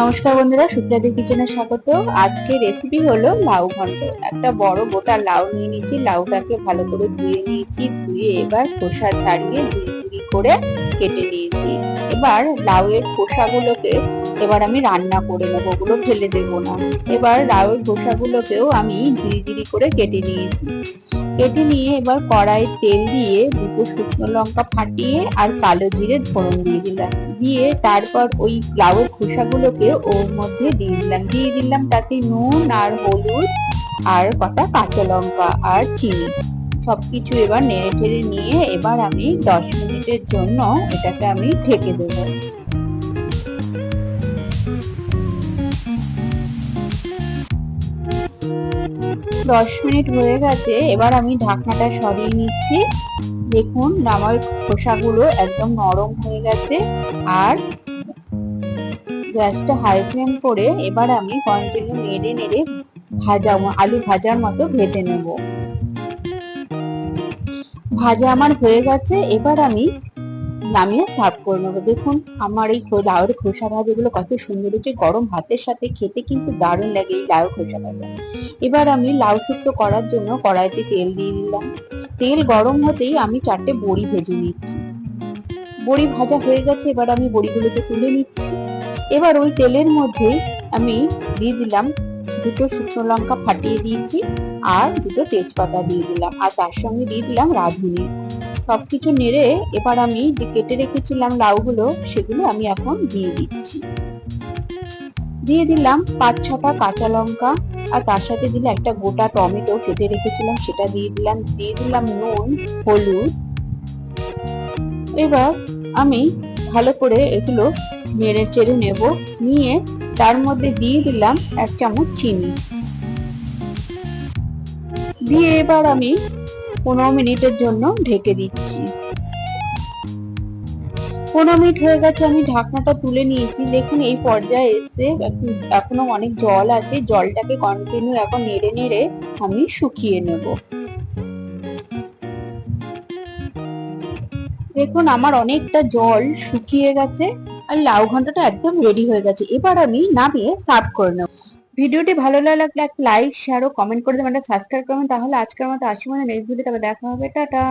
নমস্কার বন্ধুরা সুপ্রাদি কিচেনে স্বাগত। আজকে রেসিপি হলো লাউ ঘন্ট। একটা বড় গোটা লাউ নিয়ে নিয়েছি, লাউটাকে ভালো করে ধুয়ে নিয়েছি, ধুয়ে এবার খোসা ছাড়িয়ে ঝুড়ি ঝুড়ি করে কেটে নিয়েছি। এবার লাউয়ের খোসাগুলোকে এবার আমি রান্না করে নেব, ওগুলো ফেলে দেবো না। এবার লাউয়ের খোসাগুলোকেও আমি ঝিরি ঝিরি করে কেটে নিয়েছি। কেটে নিয়ে এবার কড়াই তেল দিয়ে দুটো শুকনো লঙ্কা ফাটিয়ে আর কালো জিরে ধরন দিয়ে দিলাম। দিয়ে তারপর ওই লাউয়ের খোসাগুলোকে ওর মধ্যে দিয়ে দিলাম। দিয়ে দিলাম তাতে নুন আর হলুদ আর কটা কাঁচা লঙ্কা আর চিনি। সবকিছু এবার নেড়ে ঠেড়ে নিয়ে এবার আমি দশ মিনিটের জন্য এটাকে আমি ঢেকে দেবো। দশ মিনিট হয়ে গেছে, এবার আমি ঢাকনাটা সরিয়ে নিচ্ছি। দেখুন আমার খোসাগুলো একদম নরম হয়ে গেছে। আর গ্যাসটা হাই ফ্লেম করে এবার আমি কন্টিনিউ নেড়ে নেড়ে ভাজা আলু ভাজার মতো ভেজে নেব। ভাজা আমার হয়ে গেছে, এবার আমি নামিয়ে সার্ভ করে নেব। দেখুন, আমার এই লাউয়ের খোসা ভাজাগুলো কত সুন্দর হচ্ছে। গরম ভাতের সাথে খেতে কিন্তু দারুণ লাগে এই লাউ খোসা ভাজা। এবার আমি লাউ শুক্তো করার জন্য কড়াইতে তেল দিয়ে দিলাম। তেল গরম হতেই আমি চারটে বড়ি ভেজে নিচ্ছি। বড়ি ভাজা হয়ে গেছে, এবার আমি বড়িগুলোকে তুলে নিচ্ছি। এবার ওই তেলের মধ্যে আমি দিয়ে দিলাম দুটো শুকনো লঙ্কা ফাটিয়ে দিয়েছি আর দুটো তেজপাতা দিয়ে দিলাম। আর তার সঙ্গে দিয়ে দিলাম রাঁধুনি। সব কিছু নেড়ে এবার আমি যে কেটে রেখেছিলাম লাউগুলো, সেগুলো আমি এখন দিয়ে দিচ্ছি। দিয়ে দিলাম পাঁচ ছটা কাঁচা লঙ্কা আর তার সাথে দিলে একটা গোটা টমেটো কেটে রেখেছিলাম, সেটা দিয়ে দিলাম দিয়ে দিলাম নুন, হলুদ। এবার আমি ভালো করে এগুলো মেরে চেড়ে নেব, নিয়ে তার মধ্যে দিয়ে দিলাম এক চামচ চিনি। দিয়ে এবার আমি পনেরো মিনিটের জন্য ঢেকে দিচ্ছি। পনেরো মিনিট হয়ে গেছে, আমি ঢাকনাটা তুলে নিয়েছি। দেখুন, এই পর্যায়ে এসে এখনও অনেক জল আছে, জলটাকে কন্টিনিউ এখন নেড়ে নেড়ে আমি শুকিয়ে নেব। দেখুন, আমার অনেকটা জল শুকিয়ে গেছে আর লাউ ঘন্টটা একদম রেডি হয়ে গেছে। এবার আমি নামিয়ে সার্ভ করে নেব। ভিডিওটি ভালো লাগলে একটা লাইক শেয়ার ও কমেন্ট করে দেবেন, একটা সাবস্ক্রাইব করবেন, তাহলে আজকের মতো আসি মানে নেক্সট ভিডিও তবে দেখা হবে। টাটা!